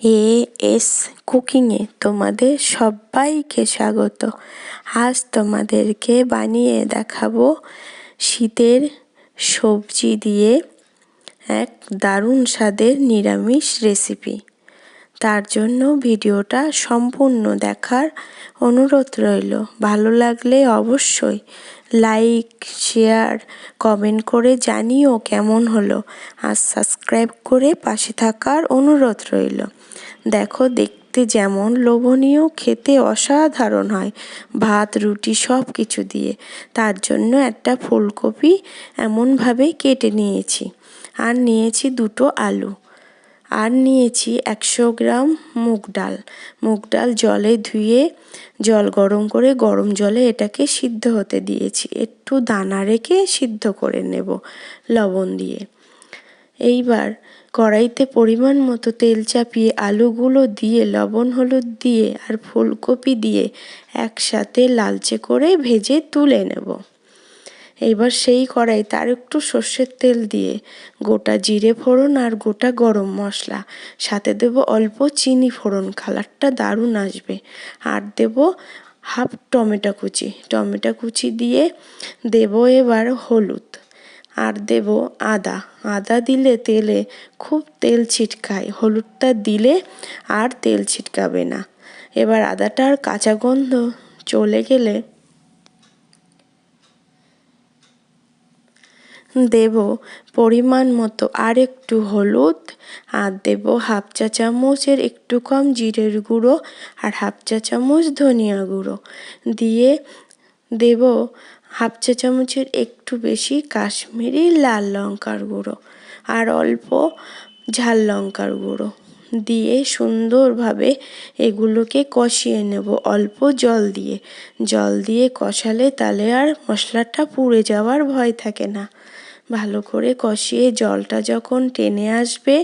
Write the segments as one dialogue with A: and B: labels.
A: A S কুকিংয়ে তোমাদের সবাইকে স্বাগত। আজ তোমাদেরকে বানিয়ে দেখাবো শীতের সবজি দিয়ে এক দারুণ স্বাদের নিরামিষ রেসিপি। তার জন্য ভিডিওটা সম্পূর্ণ দেখার অনুরোধ রইল। ভালো লাগলে অবশ্যই লাইক শেয়ার কমেন্ট করে জানিও কেমন হলো। আর সাবস্ক্রাইব করে পাশে থাকার অনুরোধ রইল। দেখো দেখতে যেমন লোভনীয়, খেতে অসাধারণ হয় ভাত, রুটি সব কিছু দিয়ে। তার জন্য একটা ফুলকপি এমনভাবে কেটে নিয়েছি। আর নিয়েছি দুটো আলু। আর নিয়েছি একশো গ্রাম মুগ ডাল। মুগ ডাল জলে ধুয়ে, জল গরম করে গরম জলে এটাকে সিদ্ধ হতে দিয়েছি। একটু দানা রেখে সিদ্ধ করে নেব লবণ দিয়ে। এইবার কড়াইতে পরিমাণ মতো তেল চাপিয়ে আলুগুলো দিয়ে, লবণ হলুদ দিয়ে আর ফুলকপি দিয়ে একসাথে লালচে করে ভেজে তুলে নেব। এইবার সেই কড়াই তার একটু সর্ষের তেল দিয়ে, গোটা জিরে ফোড়ন আর গোটা গরম মশলা। সাথে দেব অল্প চিনি ফোড়ন, কালারটা দারুণ আসবে। আর দেব হাফ টমেটো কুচি। টমেটো কুচি দিয়ে দেব এবার হলুদ। আর দেব আদা। আদা দিলে তেলে খুব তেল ছিটকায়। হলুদটা দিলে আর তেল ছিটকাবে না। এবার আদাটার কাঁচা গন্ধ চলে গেলে দেব। পরিমাণ মতো আর একটু হলুদ, আর দেব হাফ চা চামচের একটু কম জিরের গুঁড়ো আর হাফ চা চামচ ধনিয়া গুঁড়ো। দিয়ে দেব হাফ চা চামচের একটু বেশি কাশ্মীরি লাল লঙ্কার গুঁড়ো আর অল্প ঝাল লঙ্কার গুঁড়ো। দিয়ে সুন্দরভাবে এগুলোকে কষিয়ে নেব অল্প জল দিয়ে। জল দিয়ে কষালে তাহলে আর মশলাটা পুড়ে যাওয়ার ভয় থাকে না। ভালো করে কষিয়ে জলটা যখন টেনে আসবে,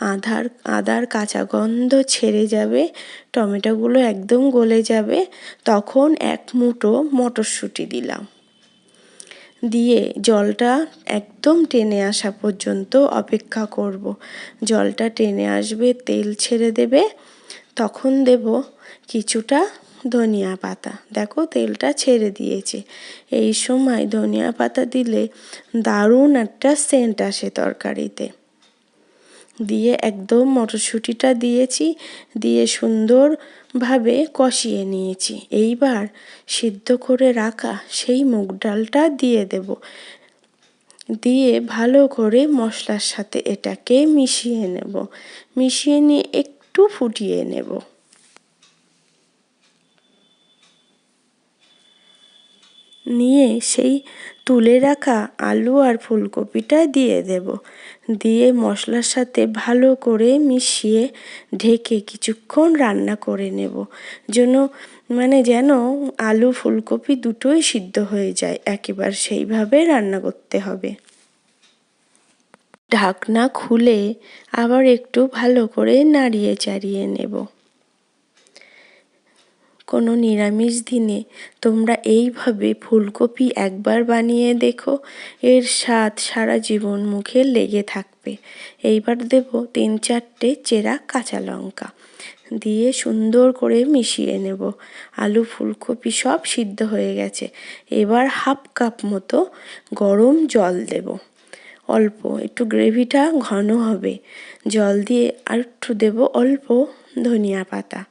A: আধার, আদার কাঁচা গন্ধ ছেড়ে যাবে, টমেটোগুলো একদম গলে যাবে, তখন এক মুঠো মটরশুঁটি দিলাম। দিয়ে জলটা একদম টেনে আসা পর্যন্ত অপেক্ষা করব। জলটা টেনে আসবে, তেল ছেড়ে দেবে, তখন দেব কিছুটা ধনিয়া পাতা। দেখো, তেলটা ছেড়ে দিয়েছে। এই সময় ধনিয়া পাতা দিলে দারুণ একটা সেন্ট আসে তরকারিতে। দিয়ে একদম মটরশুঁটিটা দিয়েছি, দিয়ে সুন্দরভাবে কষিয়ে নিয়েছি। এইবার সিদ্ধ করে রাখা সেই মুগ ডালটা দিয়ে দেব। দিয়ে ভালো করে মশলার সাথে এটাকে মিশিয়ে নেব। মিশিয়ে নিয়ে একটু ফুটিয়ে নেব। নিয়ে সেই তুলে রাখা আলু আর ফুলকপিটা দিয়ে দেব। দিয়ে মশলার সাথে ভালো করে মিশিয়ে ঢেকে কিছুক্ষণ রান্না করে নেব। যেন মানে যেন আলু, ফুলকপি দুটোই সিদ্ধ হয়ে যায়, একেবারে সেইভাবে রান্না করতে হবে। ঢাকনা খুলে আবার একটু ভালো করে নাড়িয়ে চাড়িয়ে নেব। কোনো নিরামিষ দিনে তোমরা এইভাবে ফুলকপি একবার বানিয়ে দেখো। এর স্বাদ সারা জীবন মুখে লেগে থাকবে। এইবার দেব তিন চারটে চেরা কাঁচা লঙ্কা দিয়ে সুন্দর করে মিশিয়ে নেব। আলু ফুলকপি সব সিদ্ধ হয়ে গেছে। এবার হাফ কাপ মতো গরম জল দেব। অল্প, একটু গ্রেভিটা ঘন হবে। জল দিয়ে আর একটু দেবো অল্প। ধনিয়া পাতা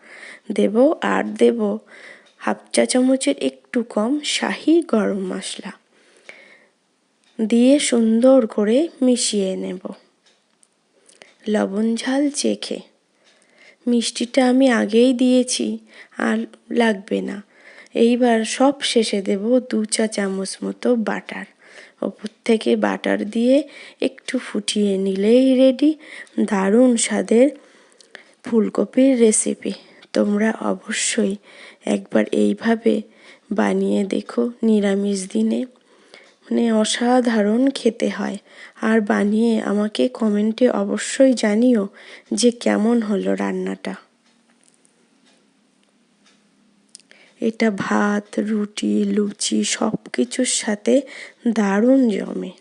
A: দেব আর দেব হাফ চা চামচের একটু কম শাহি গরম মশলা দিয়ে সুন্দর করে মিশিয়ে নেব। লবণ ঝাল চেখে। মিষ্টিটা আমি আগেই দিয়েছি, আর লাগবে না। এইবার সব শেষে দেব দু চা চামচ মতো বাটার। ওপর থেকে বাটার দিয়ে একটু ফুটিয়ে নিলেই রেডি দারুণ স্বাদের ফুলকপির রেসিপি তোমরা অবশ্যই একবার এইভাবে বানিয়ে দেখো নিরামিষ দিনে। মানে অসাধারণ খেতে হয়। আর বানিয়ে আমাকে কমেন্টে অবশ্যই জানিও যে কেমন হলো রান্নাটা। এটা ভাত, রুটি, লুচি সব কিছুর সাথে দারুণ জমে